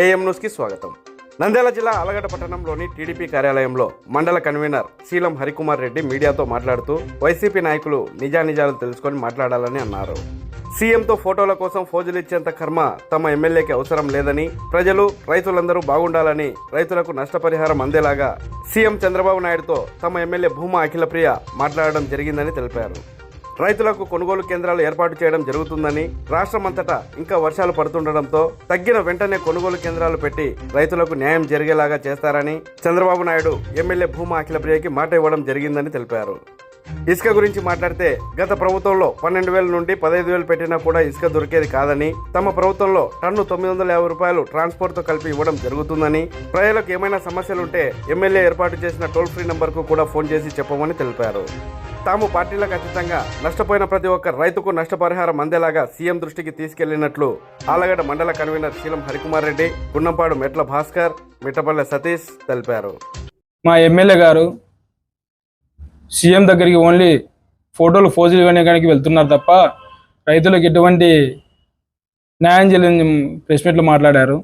AM న్యూస్కి స్వాగతం. నంద్యాల జిల్లా ఆలగడ్డ పట్టణంలోని టీడీపీ కార్యాలయంలో మండల కన్వీనర్ శీలం హరికుమార్ రెడ్డి మీడియాతో మాట్లాడుతూ వైసీపీ నాయకులు నిజానిజాలు తెలుసుకొని మాట్లాడాలని అన్నారు. సీఎంతో ఫోటోల కోసం ఫోజులు ఇచ్చేంత కర్మ తమ ఎమ్మెల్యేకి అవసరం లేదని ప్రజలు రైతులందరూ బాగుండాలని రైతులకు నష్టపరిహారం అందేలాగా సీఎం చంద్రబాబు నాయుడుతో తమ ఎమ్మెల్యే భూమా అఖిలప్రియ మాట్లాడడం జరిగిందని తెలిపారు. రైతులకు కొనుగోలు కేంద్రాలు ఏర్పాటు చేయడం జరుగుతుందని రాష్ట్రమంతటా ఇంకా వర్షాలు పడుతుండటంతో తగ్గిన వెంటనే కొనుగోలు కేంద్రాలు పెట్టి రైతులకు న్యాయం జరిగేలాగా చేస్తారని చంద్రబాబు నాయుడు ఎమ్మెల్యే భూమా అఖిలప్రియకి మాట ఇవ్వడం జరిగిందని తెలిపారు. ఇసుక గురించి మాట్లాడితే గత ప్రభుత్వంలో పన్నెండు వేల నుండి పదహైదు వేలు పెట్టినా కూడా ఇసుక దొరికేది కాదని తమ ప్రభుత్వంలో టన్ను తొమ్మిది వందల యాభై రూపాయలు ట్రాన్స్పోర్ట్తో కలిపి ఇవ్వడం జరుగుతుందని ప్రజలకు ఏమైనా సమస్యలుంటే ఎమ్మెల్యే ఏర్పాటు చేసిన టోల్ ఫ్రీ నంబర్కు కూడా ఫోన్ చేసి చెప్పమని తెలిపారు. తాము పార్టీలకు అతీతంగా నష్టపోయిన ప్రతి ఒక్క రైతుకు నష్టపరిహారం అందేలాగా సీఎం దృష్టికి తీసుకెళ్ళినట్లు ఆలగడ్డ మండల కన్వీనర్ శీలం హరికుమార్ రెడ్డి గున్నంపాడు మెట్ల భాస్కర్ మిట్టపల్లె సతీష్ తెలిపారు. మా ఎమ్మెల్యే గారు సీఎం దగ్గరికి ఓన్లీ ఫోటోలు ఫోజులు ఇవ్వడానికి వెళ్తున్నారు తప్ప రైతులకు ఎటువంటి న్యాయం చేయలేని ప్రెస్ మీట్లో మాట్లాడారు.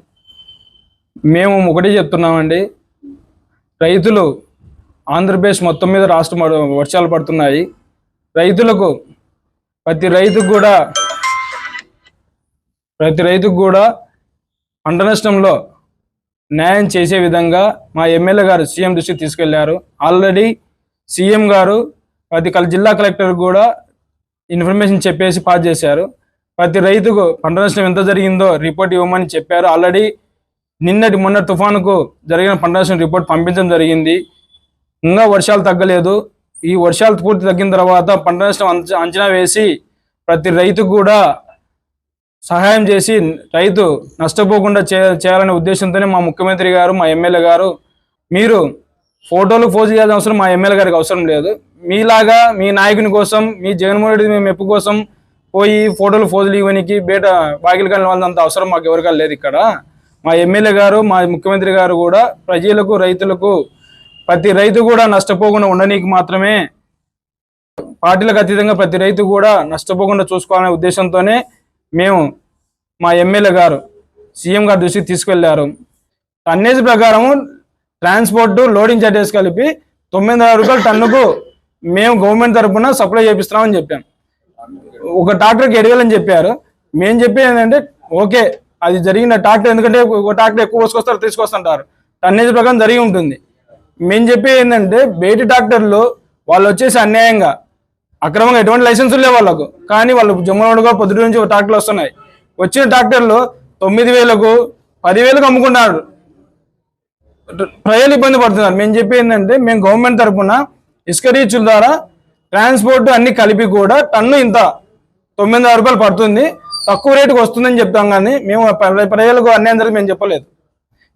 మేము ఒకటే చెప్తున్నామండి రైతులు ఆంధ్రప్రదేశ్ మొత్తం మీద రాష్ట్రం వర్షాలు పడుతున్నాయి. రైతులకు ప్రతి రైతుకు కూడా ప్రతి రైతుకు కూడా పంట నష్టంలో న్యాయం చేసే విధంగా మా ఎమ్మెల్యే గారు సీఎం దృష్టికి తీసుకెళ్ళారు. ఆల్రెడీ సీఎం గారు ప్రతి కల జిల్లా కలెక్టర్ కూడా ఇన్ఫర్మేషన్ చెప్పేసి పాస్ చేశారు. ప్రతి రైతుకు పంట నష్టం ఎంత జరిగిందో రిపోర్ట్ ఇవ్వమని చెప్పారు. ఆల్రెడీ నిన్నటి మొన్న తుఫానుకు జరిగిన పంట నష్టం రిపోర్ట్ పంపించడం జరిగింది. ఇంకా వర్షాలు తగ్గలేదు. ఈ వర్షాలు పూర్తి తగ్గిన తర్వాత పంట నష్టం అంచనా వేసి ప్రతి రైతుకు కూడా సహాయం చేసి రైతు నష్టపోకుండా చే చేయాలనే ఉద్దేశంతోనే మా ముఖ్యమంత్రి గారు మా ఎమ్మెల్యే గారు మీరు ఫోటోలు పోజ్ చేయాల్సిన అవసరం మా ఎమ్మెల్యే గారికి అవసరం లేదు. మీలాగా మీ నాయకుని కోసం మీ జగన్మోహన్ రెడ్డి మీ మెప్పు కోసం పోయి ఫోటోలు ఫోజులు ఇవ్వనికి బయట బాగిలు కానీ వాళ్ళంత అవసరం మాకు ఎవరికా లేదు ఇక్కడ. మా ఎమ్మెల్యే గారు మా ముఖ్యమంత్రి గారు కూడా ప్రజలకు రైతులకు ప్రతి రైతు కూడా నష్టపోకుండా ఉండనీకి మాత్రమే పార్టీలకు అతీతంగా ప్రతి రైతు కూడా నష్టపోకుండా చూసుకోవాలనే ఉద్దేశంతోనే మేము మా ఎమ్మెల్యే గారు సీఎం గారి దృష్టికి తీసుకెళ్ళారు. టన్నేజ్ ప్రకారము ట్రాన్స్పోర్ట్ లోడింగ్ చార్జెస్ కలిపి తొమ్మిది వందల రూపాయలు టన్నుకు మేము గవర్నమెంట్ తరఫున సప్లై చేపిస్తామని చెప్పాం. ఒక ట్రాక్టర్కి ఎడవేలని చెప్పారు. మేము చెప్పేది ఏంటంటే ఓకే అది జరిగిన ట్రాక్టర్ ఎందుకంటే ఒక ట్రాక్టర్ ఎక్కువ పోసుకొస్తారు తీసుకొస్తుంటారు. టన్నేజ్ ప్రకారం జరిగి ఉంటుంది. మేము చెప్పేది ఏంటంటే బయటి ట్రాక్టర్లు వాళ్ళు వచ్చేసి అన్యాయంగా అక్రమంగా ఎటువంటి లైసెన్సులు లేవు వాళ్ళకు. కానీ వాళ్ళు జమ్మగా పొద్దుటి నుంచి ట్రాక్టర్లు వస్తున్నాయి. వచ్చిన ట్రాక్టర్లు తొమ్మిది వేలకు పదివేలకు అమ్ముకున్నారు. ప్రజలు ఇబ్బంది పడుతున్నారు. మేము చెప్పేది ఏంటంటే మేము గవర్నమెంట్ తరఫున ఇసుక రీచుల ద్వారా ట్రాన్స్పోర్ట్ అన్ని కలిపి కూడా టన్ను ఇంత తొమ్మిది వందల రూపాయలు పడుతుంది. తక్కువ రేటుకి వస్తుందని చెప్తాం కానీ మేము ప్ర- ప్రజలకు అన్యాయం జరిగి మేము చెప్పలేదు.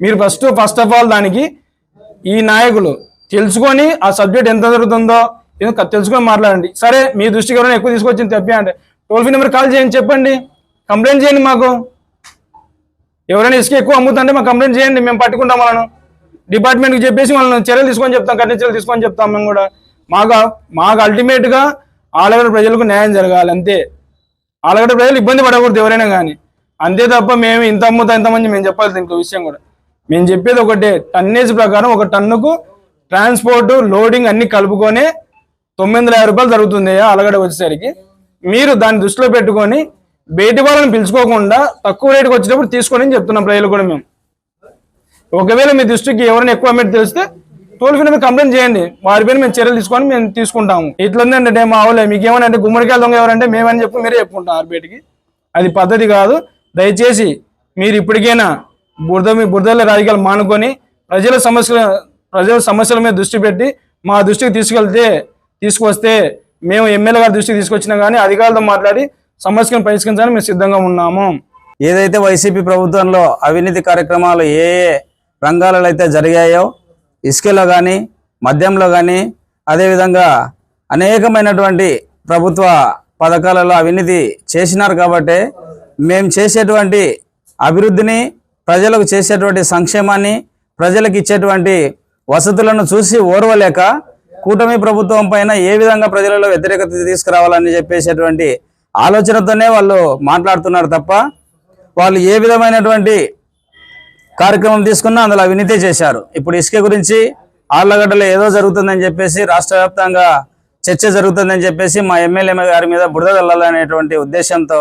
మీరు ఫస్ట్ ఫస్ట్ ఆఫ్ ఆల్ దానికి ఈ నాయకులు తెలుసుకొని ఆ సబ్జెక్ట్ ఎంత జరుగుతుందో ఏదో తెలుసుకొని మాట్లాడండి. సరే మీ దృష్టికి ఎవరైనా ఎక్కువ తీసుకొచ్చింది తప్పి అంటే టోల్ ఫ్రీ నెంబర్ కాల్ చేయండి చెప్పండి. కంప్లైంట్ చేయండి మాకు. ఎవరైనా ఇసుక ఎక్కువ అమ్ముతుంటే మాకు కంప్లైంట్ చేయండి మేము పట్టుకుంటాం వాళ్ళను. డిపార్ట్మెంట్కి చెప్పేసి వాళ్ళని చర్యలు తీసుకొని చెప్తాం కఠిన చర్యలు తీసుకొని చెప్తాం మేము కూడా. మాకు మాకు అల్టిమేట్గా ఆలగడ ప్రజలకు న్యాయం జరగాలి అంతే. ఆలగడ ప్రజలు ఇబ్బంది పడకూడదు ఎవరైనా కానీ. అంతే తప్ప మేము ఇంత అమ్ముతా ఇంతమంది మేము చెప్పాలి ఇంకో విషయం కూడా. మేము చెప్పేది ఒకటే టన్నేజ్ ప్రకారం ఒక టన్నుకు ట్రాన్స్పోర్ట్ లోడింగ్ అన్ని కలుపుకొని తొమ్మిది వందల యాభై రూపాయలు జరుగుతుంది అలగడ వచ్చేసరికి. మీరు దాన్ని దృష్టిలో పెట్టుకొని బయటి వాళ్ళని పిలుచుకోకుండా తక్కువ రేటుకి వచ్చేటప్పుడు తీసుకొని చెప్తున్నాం ప్రజలు కూడా మేము. ఒకవేళ మీ దృష్టికి ఎవరైనా ఎక్కువ అమ్మేది తెలిస్తే టోల్ ఫీ మీద కంప్లైంట్ చేయండి. వారి పైన మేము చర్యలు తీసుకొని మేము తీసుకుంటాము. ఇట్లా అంటే మా వాళ్ళే మీకు ఏమైనా అంటే గుమ్మడికాయల దొంగ ఎవరంటే మేమని చెప్పి మీరే చెప్పుకుంటాం ఆర్బేటికి అది పద్ధతి కాదు. దయచేసి మీరు ఇప్పటికైనా బురద మీ బురదల రాజకీయాలు మానుకొని ప్రజల సమస్యల ప్రజల సమస్యల మీద దృష్టి పెట్టి మా దృష్టికి తీసుకెళ్తే తీసుకొస్తే మేము ఎమ్మెల్యే గారి దృష్టికి తీసుకొచ్చినా కానీ అధికారులతో మాట్లాడి సమస్యను పరిష్కరించడానికి మేము సిద్ధంగా ఉన్నాము. ఏదైతే వైసీపీ ప్రభుత్వంలో అవినీతి కార్యక్రమాలు ఏ ఏ రంగాలలో అయితే జరిగాయో ఇసుకలో కానీ మద్యంలో కానీ అదేవిధంగా అనేకమైనటువంటి ప్రభుత్వ పథకాలలో అవినీతి చేసినారు కాబట్టి మేము చేసేటువంటి అభివృద్ధిని ప్రజలకు చేసేటువంటి సంక్షేమాన్ని ప్రజలకు ఇచ్చేటువంటి వసతులను చూసి ఓర్వలేక కూటమి ప్రభుత్వం పైన ఏ విధంగా ప్రజలలో వ్యతిరేకత తీసుకురావాలని చెప్పేసేటువంటి ఆలోచనతోనే వాళ్ళు మాట్లాడుతున్నారు తప్ప వాళ్ళు ఏ విధమైనటువంటి కార్యక్రమం తీసుకున్నా అందులో అవినీతి చేశారు. ఇప్పుడు ఇసుక గురించి ఆళ్ళగడ్డలో ఏదో జరుగుతుందని చెప్పేసి రాష్ట్ర వ్యాప్తంగా చర్చ జరుగుతుందని చెప్పేసి మా ఎమ్మెల్యే గారి మీద బురద వెళ్ళాలనేటువంటి ఉద్దేశంతో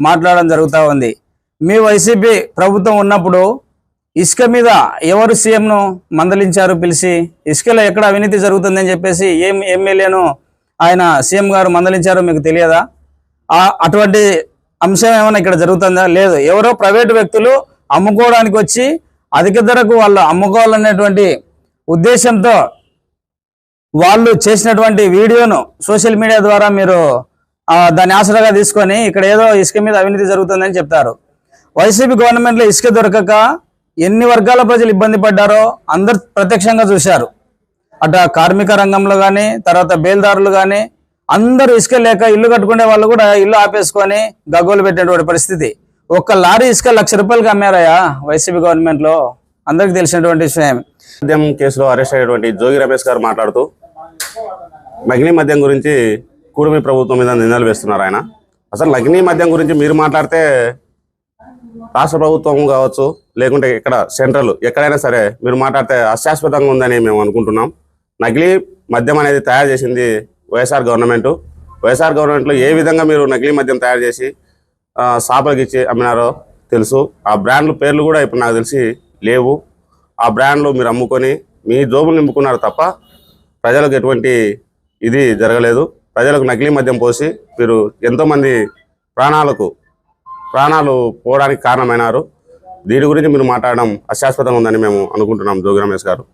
మాట్లాడడం జరుగుతూ ఉంది. మీ వైసీపీ ప్రభుత్వం ఉన్నప్పుడు ఇసుక మీద ఎవరు సీఎంను మందలించారు పిలిచి ఇసుకలో ఎక్కడ అవినీతి జరుగుతుందని చెప్పేసి ఏం ఎమ్మెల్యేను ఆయన సీఎం గారు మందలించారో మీకు తెలియదా? అటువంటి అంశం ఏమైనా ఇక్కడ జరుగుతుందా? లేదు. ఎవరో ప్రైవేటు వ్యక్తులు అమ్ముకోవడానికి వచ్చి అధిక ధరకు వాళ్ళు అమ్ముకోవాలనేటువంటి ఉద్దేశంతో వాళ్ళు చేసినటువంటి వీడియోను సోషల్ మీడియా ద్వారా మీరు దాన్ని ఆసరాగా తీసుకొని ఇక్కడ ఏదో ఇసుక మీద అవినీతి జరుగుతుందని చెప్తారు. వైసీపీ గవర్నమెంట్లో ఇసుక దొరకక ఎన్ని వర్గాల ప్రజలు ఇబ్బంది పడ్డారో అందరు ప్రత్యక్షంగా చూశారు. అటు కార్మిక రంగంలో కానీ తర్వాత బేల్దారులు కానీ అందరూ ఇసుక లేక ఇల్లు కట్టుకునే వాళ్ళు కూడా ఇల్లు ఆపేసుకొని గగ్గోలు పెట్టినటువంటి పరిస్థితి. ఒక్క లారీ ఇసుక లక్ష రూపాయలకి అమ్మారయ్యా వైసీపీ గవర్నమెంట్లో అందరికి తెలిసినటువంటి విషయం. మద్యం కేసులో అరెస్ట్ అయినటువంటి జోగి రమేష్ గారు మాట్లాడుతూ నకిలీ మద్యం గురించి కూడమి ప్రభుత్వం మీద నిందలు వేస్తున్నారు ఆయన. అసలు నకిలీ మద్యం గురించి మీరు మాట్లాడితే రాష్ట్ర ప్రభుత్వం కావచ్చు లేకుంటే ఇక్కడ సెంట్రల్ ఎక్కడైనా సరే మీరు మాట్లాడితే అశాశ్వతంగా ఉందని మేము అనుకుంటున్నాం. నకిలీ మద్యం అనేది తయారు చేసింది వైఎస్ఆర్ గవర్నమెంట్. వైఎస్ఆర్ గవర్నమెంట్లో ఏ విధంగా మీరు నకిలీ మద్యం తయారు చేసి ఆ, షాపులకు ఇచ్చి అమ్మినారో తెలుసు. ఆ బ్రాండ్ల పేర్లు కూడా ఇప్పుడు నాకు తెలిసి లేవు. ఆ బ్రాండ్లు మీరు అమ్ముకొని మీ జోబులు నింపుకున్నారు తప్ప ప్రజలకు ఎటువంటి ఇది జరగలేదు. ప్రజలకు నకిలీ మద్యం పోసి మీరు ఎంతోమంది ప్రాణాలకు ప్రాణాలు పోవడానికి కారణమైనారు. దీని గురించి మీరు మాట్లాడడం అశాశ్వతంగా ఉందని మేము అనుకుంటున్నాం. జోగి రమేష్ గారు.